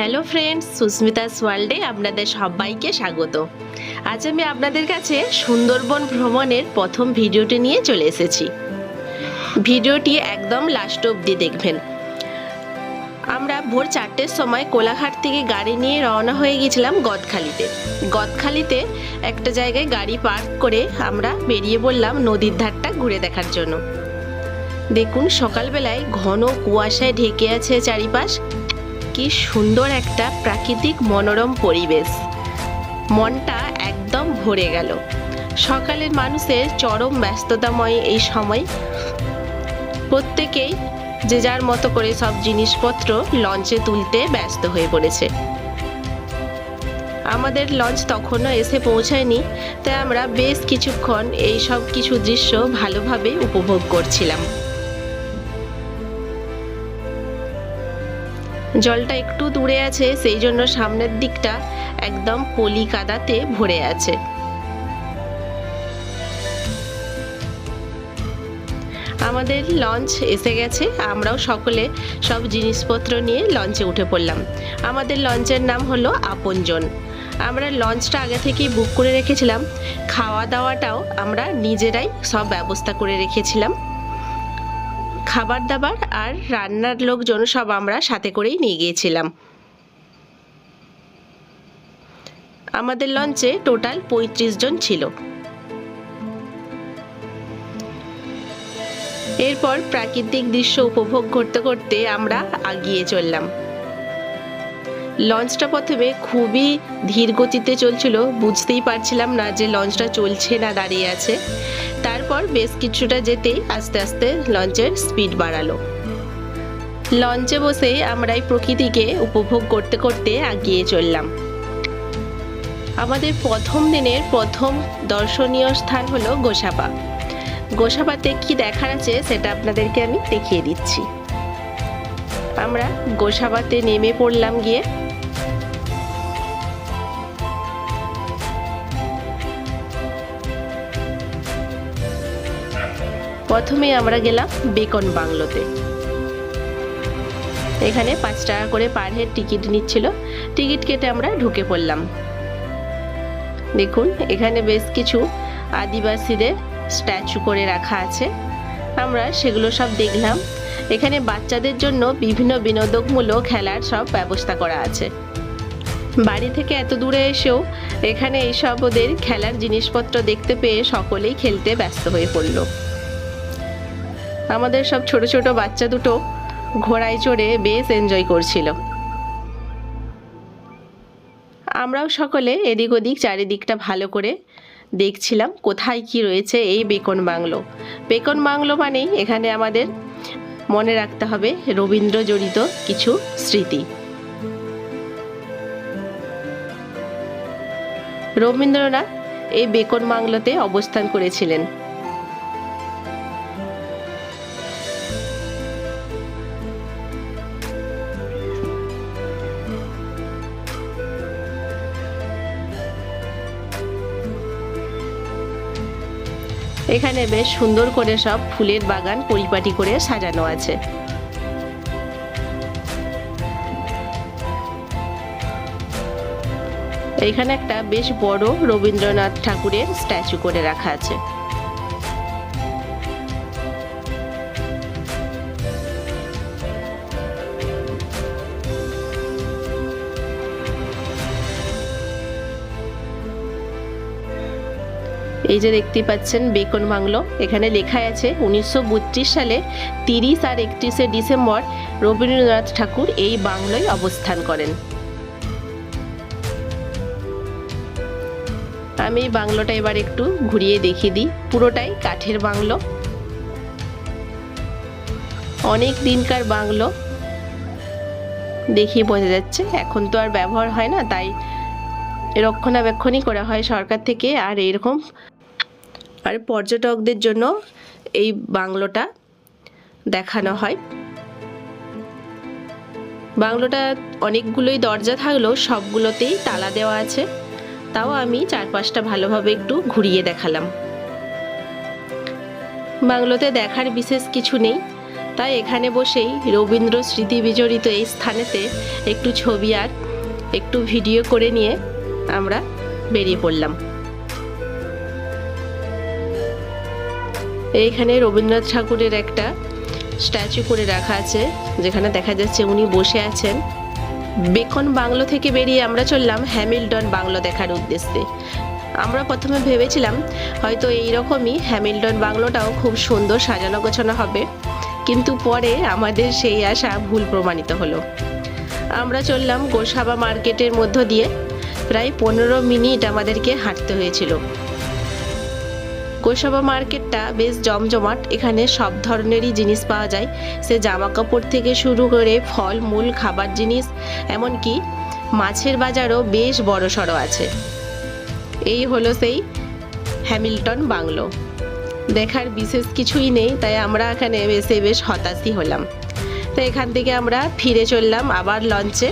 Hello friends, Susmita's ওয়ার্ল্ডে আপনাদের সবাইকে স্বাগত। আজ আমি আপনাদের কাছে সুন্দরবন ভ্রমণের প্রথম ভিডিওটি নিয়ে চলে এসেছি। ভিডিওটি একদম লাস্ট অবধি দেখবেন। আমরা ভোর চারটের সময় কোলাঘাট থেকে গাড়ি নিয়ে রওনা হয়ে গেছিলাম গদখালিতে। গদখালিতে একটা জায়গায় গাড়ি পার্ক করে আমরা বেরিয়ে পড়লাম নদীর ধারটা ঘুরে দেখার জন্য। দেখুন সকালবেলায় ঘন কুয়াশায় ঢেকে আছে চারিপাশ। কি সুন্দর একটা প্রাকৃতিক মনোরম পরিবেশ। মনটা একদম ভরে গেল। সকালের মানুষের চরম ব্যস্ততাময় এই সময়। প্রত্যেকেই যে যার মতো করে সব জিনিসপত্র লঞ্চে তুলতে ব্যস্ত হয়ে পড়েছে। আমাদের লঞ্চ তখনও এসে পৌঁছায়নি, তাই আমরা বেশ কিছুক্ষণ এই সব কিছু দৃশ্য ভালোভাবে উপভোগ করছিলাম। জলটা একটু দূরে আছে, সেই জন্য সামনের দিকটা একদম পলি কাদাতে ভরে আছে। আমাদের লঞ্চ এসে গেছে, আমরাও সকলে সব জিনিসপত্র নিয়ে লঞ্চে উঠে পড়লাম। আমাদের লঞ্চের নাম হলো আপনজন। আমরা লঞ্চটা আগে থেকেই বুক করে রেখেছিলাম খাওয়া দাওয়াটাও আমরা নিজেরাই সব ব্যবস্থা করে রেখেছিলাম। খাবার দাবার আর রান্নার লোকজন সব আমরা সাথে করেই নিয়ে গিয়েছিলাম। আমাদের লঞ্চে টোটাল পঁয়ত্রিশ জন ছিল। এরপর প্রাকৃতিক দৃশ্য উপভোগ করতে করতে আমরা আগিয়ে চললাম। লঞ্চটা প্রথমে খুবই ধীর গতিতে চলছিল, বুঝতেই পারছিলাম না যে লঞ্চটা চলছে না দাঁড়িয়ে আছে। তারপর বেশ কিছুটা যেতেই আস্তে আস্তে লঞ্চের স্পিড বাড়ালো। লঞ্চে বসে আমরা এই প্রকৃতিকে উপভোগ করতে করতে আগিয়ে চললাম। আমাদের প্রথম দিনের প্রথম দর্শনীয় স্থান হলো গোসাপা গোসাপাতে কি দেখার আছে সেটা আপনাদেরকে আমি দেখিয়ে দিচ্ছি। আমরা গোসাপাতে নেমে পড়লাম গিয়ে প্রথমে আমরা গেলাম বেকন বাংলোতে। এখানে পাঁচ টাকা করে পার হেড টিকিট নিচ্ছিল। টিকিট কেটে আমরা ঢুকে পড়লাম। দেখুন, এখানে বেশ কিছু আদিবাসীদের স্ট্যাচু করে রাখা আছে। আমরা সেগুলো সব দেখলাম। এখানে বাচ্চাদের জন্য বিভিন্ন বিনোদনমূলক খেলার সব ব্যবস্থা করা আছে। বাড়ি থেকে এত দূরে এসেও এখানে এইসব ওদের খেলার জিনিসপত্র দেখতে পেয়ে সকলেই খেলতে ব্যস্ত হয়ে পড়ল। আমাদের সব ছোট ছোট বাচ্চা দুটো ঘোড়ায় চড়ে বেশ এনজয় করছিল। আমরাও সকলে এদিক ওদিক চারিদিকটা ভালো করে দেখছিলাম, কোথায় কি রয়েছে এই বেকন বাংলো। বেকন বাংলো মানেই এখানে আমাদের মনে রাখতে হবে রবীন্দ্র জড়িত কিছু স্মৃতি। রবীন্দ্রনাথ এই বেকন বাংলোতে অবস্থান করেছিলেন। এখানে বেশ সুন্দর করে সব ফুলের বাগান পরিপাটি করে সাজানো আছে। এখানে একটা বেশ বড় রবীন্দ্রনাথ ঠাকুরের স্ট্যাচু করে রাখা আছে। এই যে দেখতে পাচ্ছেন, বেকন বাংলো। এখানে লেখা আছে, উনিশশো বত্রিশ সালে তিরিশ আর একত্রিশে ডিসেম্বর রবীন্দ্রনাথ ঠাকুর এই বাংলোয় অবস্থান করেন। আমি এই বাংলোটা এবার একটু ঘুরিয়ে দেখিয়ে দিই। পুরোটাই কাঠের বাংলো। অনেক দিনকার বাংলো। দেখি বোঝা যাচ্ছে, এখন তো আর ব্যবহার হয় না, তাই রক্ষণাবেক্ষণই করা হয় সরকার থেকে, আর এরকম আর পর্যটকদের জন্য এই বাংলোটা দেখানো হয়। বাংলোটা অনেকগুলোই দরজা থাকলেও সবগুলোতেই তালা দেওয়া আছে। তাও আমি চারপাশটা ভালোভাবে একটু ঘুরিয়ে দেখালাম। বাংলোতে দেখার বিশেষ কিছু নেই। তাই এখানে বসেই রবীন্দ্র স্মৃতি বিজড়িত এই স্থানেতে একটু ছবি আর একটু ভিডিও করে নিয়ে আমরা বেরিয়ে পড়লাম। এইখানে রবীন্দ্রনাথ ঠাকুরের একটা স্ট্যাচু করে রাখা আছে, যেখানে দেখা যাচ্ছে উনি বসে আছেন। বেকন বাংলো থেকে বেরিয়ে আমরা চললাম হ্যামিল্টন বাংলো দেখার উদ্দেশ্যে। আমরা প্রথমে ভেবেছিলাম হয়তো এই রকমই হ্যামিল্টন বাংলোটাও খুব সুন্দর সাজানো গোছানো হবে, কিন্তু পরে আমাদের সেই আশা ভুল প্রমাণিত হলো। আমরা চললাম গোসাবা মার্কেটের মধ্য দিয়ে, প্রায় পনেরো মিনিট আমাদেরকে হাঁটতে হয়েছিল। গোসাবা মার্কেটটা বেশ জমজমাট। এখানে সব ধরনেরই জিনিস পাওয়া যায়। সে জামা কাপড় থেকে শুরু করে ফল, মূল, খাবার জিনিস, এমনকি মাছের বাজারও বেশ বড় সড়ো আছে। এই হলো সেই হ্যামিল্টন বাংলো। দেখার বিশেষ কিছুই নেই, তাই আমরা এখানে এসে বেশ হতাশই হলাম। তো এখান থেকে আমরা ফিরে চললাম আবার লঞ্চে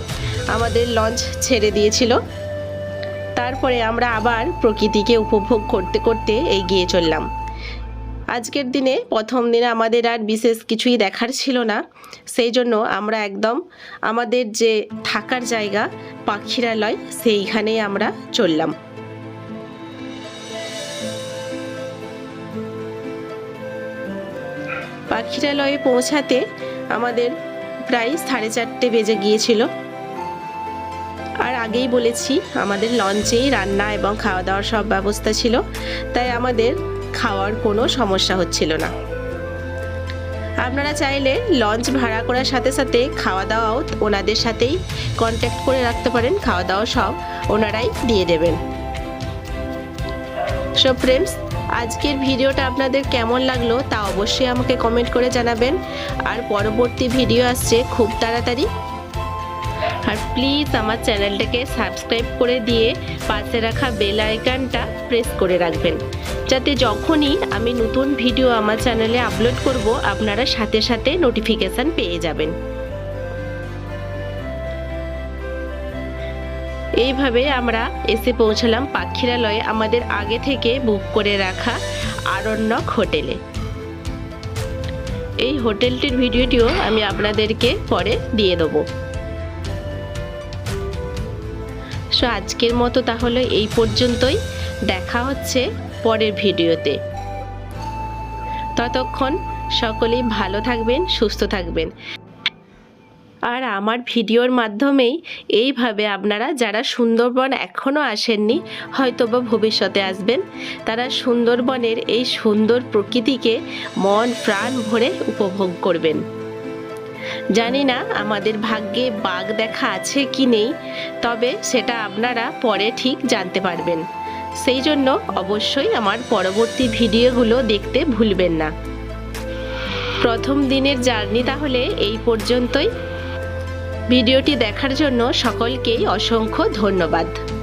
আমাদের লঞ্চ ছেড়ে দিয়েছিল। তারপরে আমরা আবার প্রকৃতিকে উপভোগ করতে করতে এগিয়ে চললাম। আজকের দিনে প্রথম দিনে আমাদের আর বিশেষ কিছুই দেখার ছিল না। সেই জন্য আমরা একদম আমাদের যে থাকার জায়গা, পাখিরালয় সেইখানেই আমরা চললাম। পাখিরালয়ে পৌঁছাতে আমাদের প্রায় সাড়ে চারটে বেজে গিয়েছিল। আর আগেই বলেছি, আমাদের লঞ্চেই রান্না এবং খাওয়া দাওয়ার সব ব্যবস্থা ছিল, তাই আমাদের খাওয়ার কোনো সমস্যা হচ্ছিল না। আপনারা চাইলে লঞ্চ ভাড়া করার সাথে সাথে খাওয়া দাওয়াও ওনাদের সাথেই কন্ট্যাক্ট করে রাখতে পারেন খাওয়া দাওয়া সব ওনারাই দিয়ে দেবেন। সো ফ্রেন্ডস আজকের ভিডিওটা আপনাদের কেমন লাগল তা অবশ্যই আমাকে কমেন্ট করে জানাবেন। আর পরবর্তী ভিডিও আসছে খুব তাড়াতাড়ি। আর প্লিজ আমার চ্যানেলটাকে সাবস্ক্রাইব করে দিয়ে পাশে রাখা বেল আইকনটা প্রেস করে রাখবেন। যাতে যখনই আমি নতুন ভিডিও আমার চ্যানেলে আপলোড করব, আপনারা সাথে সাথে নোটিফিকেশান পেয়ে যাবেন। এইভাবে আমরা এসে পৌঁছালাম পাখিরালয়ে, আমাদের আগে থেকে বুক করে রাখা আরণ্যক হোটেলে। এই হোটেলটির ভিডিওটিও আমি আপনাদেরকে পরে দিয়ে দেবো। সো আজকের মতো তাহলে এই পর্যন্তই। দেখা হচ্ছে পরের ভিডিওতে। ততক্ষণ সকলেই ভালো থাকবেন, সুস্থ থাকবেন। আর আমার ভিডিওর মাধ্যমেই এইভাবে আপনারা যারা সুন্দরবন এখনও আসেননি হয়তো বা ভবিষ্যতে আসবেন, তারা সুন্দরবনের এই সুন্দর প্রকৃতিকে মন, প্রাণ ভরে উপভোগ করবেন। জানি না আমাদের ভাগ্যে বাঘ দেখা আছে কি নেই, তবে সেটা আপনারা পরে ঠিক জানতে পারবেন। সেই জন্য অবশ্যই আমার পরবর্তী ভিডিওগুলো দেখতে ভুলবেন না। প্রথম দিনের জার্নি তাহলে এই পর্যন্তই। ভিডিওটি দেখার জন্য সকলকেই অসংখ্য ধন্যবাদ।